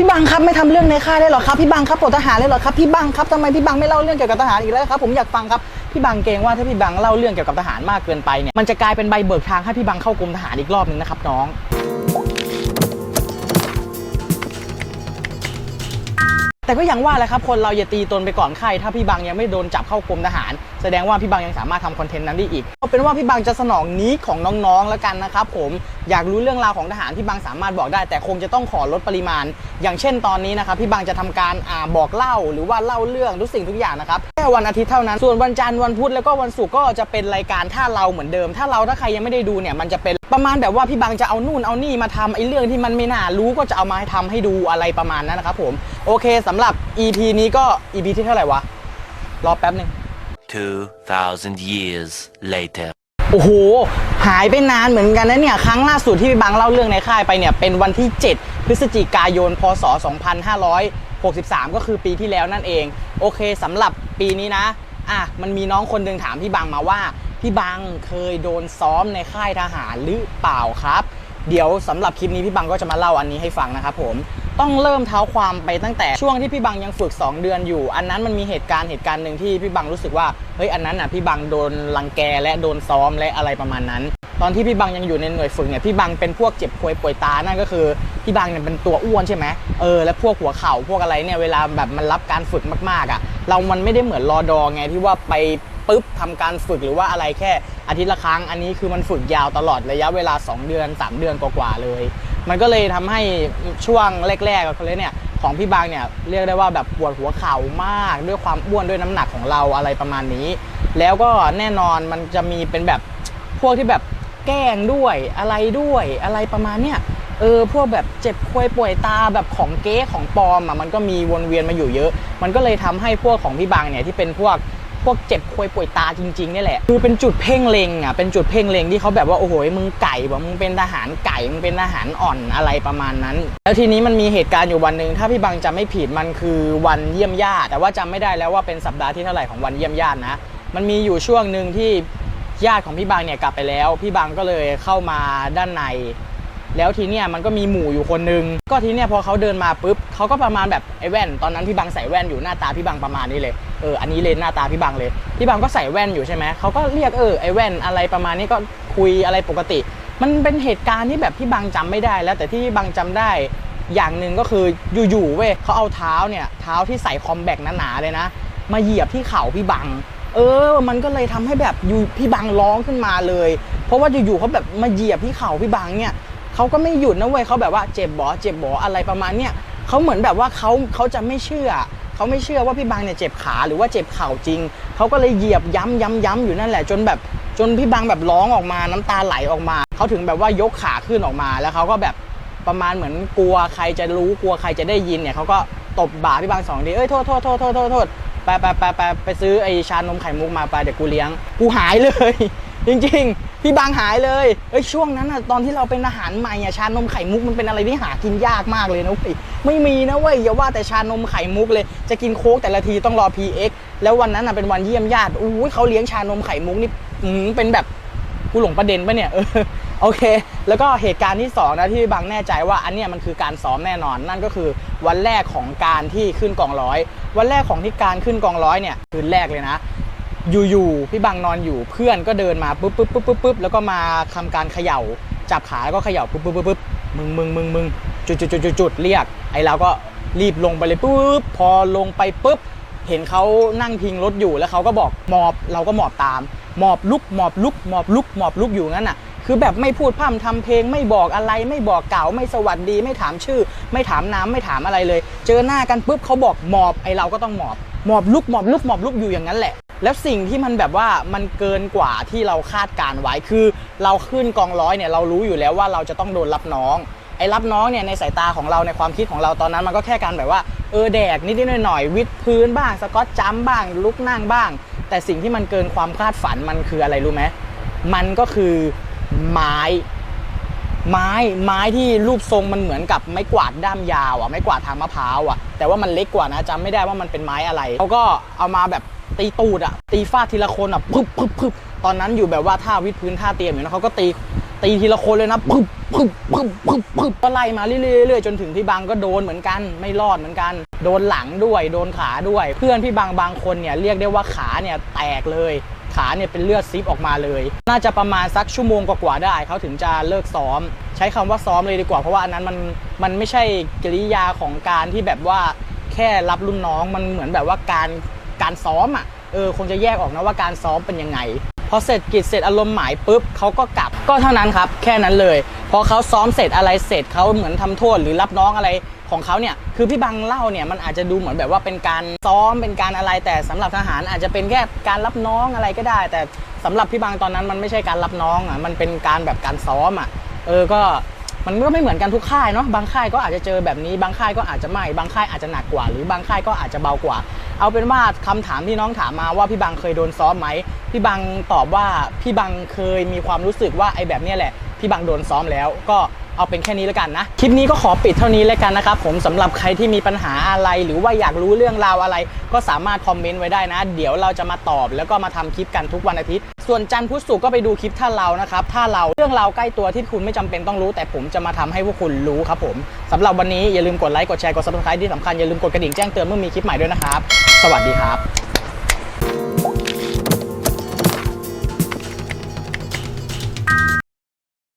พี่บังครับไม่ทำเรื่องในค่ายได้หรอครับพี่บังครับปลดทหารเลยหรอครับพี่บังครับทำไมพี่บังไม่เล่าเรื่องเกี่ยวกับทหารอีกแล้วครับผมอยากฟังครับพี่บังเกรงว่าถ้าพี่บังเล่าเรื่องเกี่ยวกับทหารมากเกินไปเนี่ยมันจะกลายเป็นใบเบิกทางให้พี่บังเข้ากรมทหารอีกรอบนึงนะครับน้องแต่ก็ยังว่าแหละครับคนเราอย่าตีตนไปก่อนใครถ้าพี่บังยังไม่โดนจับเข้ากรมทหารแสดงว่าพี่บังยังสามารถทำคอนเทนต์นั้นได้อีกเอาเป็นว่าพี่บังจะสนองนี้ของน้องๆแล้วกันนะครับผมอยากรู้เรื่องราวของทหารพี่บังสามารถบอกได้ แต่คงจะต้องขอลดปริมาณ อย่างเช่นตอนนี้นะครับพี่บังจะทำการอ่าบอกเล่าหรือว่าเล่าเรื่องทุกสิ่งทุกอย่างนะครับแค่วันอาทิตย์เท่านั้นส่วนวันจันทร์วันพุธแล้วก็วันศุกร์ก็จะเป็นรายการถ้าเราเหมือนเดิม ถ้าเราถ้าใครยังไม่ได้ดูเนี่ยมันจะเป็นประมาณแบบว่าพี่บังจะเอานู่นเอานี่มาทำไอ้เรื่องที่มันไม่น่ารู้ก็จะเอามาให้ทำให้ดูอะไรประมาณนั้นนะครับผมโอเคสำหรับ EP นี้ก็ EP ที่เท่าไหร่วะรอแป๊บหนึ่ง 2,000 years later. โอ้โห หายไปนานเหมือนกันนะเนี่ย ครั้งล่าสุดที่พี่บังเล่าเรื่องในค่ายไปเนี่ย เป็นวันที่ 7 พฤศจิกายน พศ 2563 ก็คือปีที่แล้วนั่นเอง โอเคสำหรับปีนี้นะ อะ มันมีน้องคนหนึ่งถามพี่บังมาว่า พี่บังเคยโดนซ้อมในค่ายทหารหรือเปล่าครับ เดี๋ยวสำหรับคลิปนี้พี่บังก็จะมาเล่าอันนี้ให้ฟังนะครับผม ต้องเริ่มเท้าความไปตั้งแต่ช่วงที่พี่บังยังฝึก 2 เดือนอยู่ อันนั้นมันมีเหตุการณ์เหตุการณ์หนึ่งที่พี่บังรู้สึกว่าเฮ้ยอันนั้นอะพี่บังโดนรังแกและโดนซ้อมและอะไรประมาณนั้น ตอนที่พี่บังยังอยู่ในหน่วยฝึกเนี่ยพี่บังเป็นพวกเจ็บควยป่วยตานั่นก็คือพี่บังเนี่ยเป็นตัวอ้วนใช่ไหมเออและพวกหัวเข่าพวกอะไรเนี่ยเวลาแบบมันรับการฝึกมากๆอะ เรามันไม่ได้เหมือนรอดอไงที่ว่าไปปุ๊บทำการฝึกหรือว่าอะไรแค่อาทิตย์ละครั้งอันนี้คือมันฝึกยาวตลอดระยะเวลา 2 เดือน 3 เดือนกว่าๆเลย มันก็เลยทำให้ช่วงแรกๆก็เลยเนี่ยของพี่บางเนี่ยเรียกได้ว่าแบบปวดหัวเข่ามาก ด้วยความอ้วนด้วยน้ำหนักของเราอะไรประมาณนี้ แล้วก็แน่นอนมันจะมีเป็นแบบพวกที่แบบแกล้งด้วยอะไรด้วยอะไรประมาณเนี้ยเออพวกแบบเจ็บควยป่วยตาแบบของเก๊ของปลอมอะมันก็มีวนเวียนมาอยู่เยอะ มันก็เลยทำให้พวกของพี่บางเนี่ยที่เป็นพวก วกเจ็บควยป่วยตาจริงๆนี่แหละคือเป็นจุดเพ่งเล็งอะเป็นจุดเพ่งเล็งที่เขาแบบว่าโอ้โหมึงไก่บอกมึงเป็นทหารไก่มึงเป็นทหารอ่อนอะไรประมาณนั้น แล้วทีนี้มันมีเหตุการณ์อยู่วันหนึ่งถ้าพี่บางจำไม่ผิดมันคือวันเยี่ยมญาติ แต่ว่าจำไม่ได้แล้วว่าเป็นสัปดาห์ที่เท่าไหร่ของวันเยี่ยมญาตินะ มันมีอยู่ช่วงหนึ่งที่ญาติของพี่บางเนี่ยกลับไปแล้ว พี่บางก็เลยเข้ามาด้านใน แล้วทีเนี้ยมันก็มีหมู่อยู่คนนึง ก็ทีเนี้ยพอเขาเดินมาปุ๊บเขาก็ประมาณแบบไอ้แว่น ตอนนั้นพี่บังใส่แว่นอยู่หน้าตาพี่บังประมาณนี้เลย เอออันนี้เลยหน้าตาพี่บังเลยพี่บังก็ใส่แว่นอยู่ใช่ไหมเขาก็เรียกเออไอแว่นอะไรประมาณนี้ก็คุยอะไรปกติ มันเป็นเหตุการณ์ที่แบบพี่บังจำไม่ได้แล้ว แต่ที่พี่บังจำได้อย่างหนึ่งก็คืออยู่ๆเว้ยเขาเอาเท้าเนี่ยเท้าที่ใส่คอมแบกหนาๆเลยนะ มาเหยียบที่เข่าพี่บัง เออ มันก็เลยทำให้แบบอยู่พี่บังร้องขึ้นมาเลย เพราะว่าอยู่ๆเขาแบบมาเหยียบที่เข่าพี่บังเนี่ยเขาก็ไม่หยุดนะเว้ยเขาแบบว่าเจ็บบอเจ็บบออะไรประมาณเนี้ยเขาเหมือนแบบว่าเขาเขาจะไม่เชื่อ เขาไม่เชื่อว่าพี่บังเนี่ยเจ็บขาหรือว่าเจ็บเข่าจริง เขาก็เลยเหยียบย้ำย้ำย้ำอยู่นั่นแหละจนแบบจนพี่บังแบบร้องออกมาน้ำตาไหลออกมา เขาถึงแบบว่ายกขาขึ้นออกมาแล้วเขาก็แบบประมาณเหมือนกลัวใครจะรู้กลัวใครจะได้ยินเนี่ยเขาก็ตบบ่าพี่บังสองทีเอ้ยโทษโทษโทษโทษโทษโทษไปไปไปไปไปซื้อไอชานมไข่มุกมาไปเดี๋ยวกูเลี้ยง กูหายเลย จริงๆ พี่บางหายเลยเอ้ยช่วงนั้นอะตอนที่เราเป็นอาหารใหม่อะชานมไข่มุกมันเป็นอะไรที่หากินยากมากเลยนะเว้ยไม่มีนะเว้ยอย่าว่าแต่ชานมไข่มุกเลย จะกินโค้กแต่ละทีต้องรอ PX แล้ววันนั้นอะเป็นวันเยี่ยมญาติอุ้ยเขาเลี้ยงชานมไข่มุกนี่อืมเป็นแบบกูหลงประเด็นปะเนี่ยเออโอเค แล้วก็เหตุการณ์ที่สองนะที่พี่บางแน่ใจว่าอันเนี้ยมันคือการซ้อมแน่นอนนั่นก็คือวันแรกของการที่ขึ้นกองร้อย วันแรกของที่การขึ้นกองร้อยเนี่ยคืนแรกเลยนะ อยู่ๆพี่บังนอนอยู่เพื่อนก็เดินมาปุ๊บปุ๊บปุ๊บปุ๊บปุ๊บแล้วก็มาทำการเขย่าจับขาแล้วก็เขย่าปุ๊บปุ๊บปุ๊บปุ๊บมึงมึงมึงมึงจุดจุดจุดจุดจุดเรียก ไอ้เราก็รีบลงไปเลยปุ๊บพอลงไปปุ๊บเห็นเขานั่งพิงรถอยู่แล้วเขาก็บอกหมอบเราก็หมอบตามหมอบลุกหมอบลุกหมอบลุกหมอบลุกอยู่งั้นน่ะคือแบบไม่พูดพร่ำทำเพลงไม่บอกอะไรไม่บอกเก่าไม่สวัสดี ไม่ถามชื่อ ไม่ถามน้ำไม่ถามอะไรเลย เจอหน้ากันปุ๊บเขาบอกหมอบไอเราก็ต้องหมอบหมอบลุกหมอบลุกหมอบลุกอยู่อย่างนั้นแหละ แล้วสิ่งที่มันแบบว่ามันเกินกว่าที่เราคาดการไว้คือ เราขึ้นกองร้อยเนี่ยเรารู้อยู่แล้วว่าเราจะต้องโดนรับน้องไอ้รับน้องเนี่ยในสายตาของเราในความคิดของเราตอนนั้นมันก็แค่การแบบว่าเออแดกนิดๆหน่อยๆวิดพื้นบ้าง สกอตจัมบ้าง ลุกนั่งบ้าง แต่สิ่งที่มันเกินความคาดฝันมันคืออะไรรู้ไหมมันก็คือไม้ ไม้ไม้ที่รูปทรงมันเหมือนกับไม้กวาดด้ามยาวอะไม้กวาดทางมะพร้าวอะแต่ว่ามันเล็กกว่านะจำไม่ได้ว่ามันเป็นไม้อะไรเขาก็เอามาแบบตีตูดอะตีฟาดทีละคนอะพึบพึบพึบตอนนั้นอยู่แบบว่าท่าวิดพื้นท่าเตรียมอยู่นะเขาก็ตีตีทีละคนเลยนะปึ๊บปึ๊บปึ๊บปึ๊บปึ๊บก็ไล่มาเรื่อยๆจนถึงพี่บังก็โดนเหมือนกันไม่รอดเหมือนกัน โดนหลังด้วย โดนขาด้วย เพื่อนพี่บังบางคนเนี่ยเรียกได้ว่าขาเนี่ยแตกเลย ขาเนี่ยเป็นเลือดซิปออกมาเลย น่าจะประมาณสักชั่วโมงกว่าๆได้เขาถึงจะเลิกซ้อม ใช้คำว่าซ้อมเลยดีกว่าเพราะว่าอันนั้นมันมันไม่ใช่กิริยาของการที่แบบว่าแค่รับรุ่นน้องมันเหมือนแบบว่าการการซ้อมอะเออคงจะแยกออกนะว่าการซ้อมเป็นยังไง พอเสร็จกิจเสร็จอารมณ์หมายปุ๊บเขาก็กลับก็เท่านั้นครับ แค่นั้นเลยพอเขาซ้อมเสร็จอะไรเสร็จเขาเหมือนทำโทษหรือรับน้องอะไรของเขาเนี่ยคือพี่บังเล่าเนี่ยมันอาจจะดูเหมือนแบบว่าเป็นการซ้อมเป็นการอะไรแต่สำหรับทหารอาจจะเป็นแค่การรับน้องอะไรก็ได้ แต่สำหรับพี่บังตอนนั้นมันไม่ใช่การรับน้องอะมันเป็นการแบบการซ้อมอะเออก็มันก็ไม่เหมือนกันทุกค่ายเนาะบางค่ายก็อาจจะเจอแบบนี้ บางค่ายก็อาจจะไม่บางค่ายอาจจะหนักกว่า หรือบางค่ายก็อาจจะเบากว่า เอาเป็นว่าคำถามที่น้องถามมาว่าพี่บังเคยโดนซ้อมไหม พี่บังตอบว่าพี่บังเคยมีความรู้สึกว่าไอ้แบบนี้แหละ พี่บังโดนซ้อมแล้วก็เอาเป็นแค่นี้แล้วกันนะ คลิปนี้ก็ขอปิดเท่านี้แล้วกันนะครับ ผมสำหรับใครที่มีปัญหาอะไรหรือว่าอยากรู้เรื่องราวอะไร ก็สามารถคอมเมนต์ไว้ได้นะ เดี๋ยวเราจะมาตอบแล้วก็มาทำคลิปกันทุกวันอาทิตย์ ส่วนจันทร์พุธศุกร์ก็ไปดูคลิปท่าเรานะครับท่าเราเรื่องราวใกล้ตัวที่คุณไม่จำเป็นต้องรู้ แต่ผมจะมาทำให้พวกคุณรู้ครับผมสำหรับวันนี้อย่าลืมกดไลค์กดแชร์กด subscribe ที่สำคัญอย่าลืมกดกระดิ่งแจ้งเตือนเมื่อมีคลิปใหม่ด้วยนะครับ สวัสดีครับ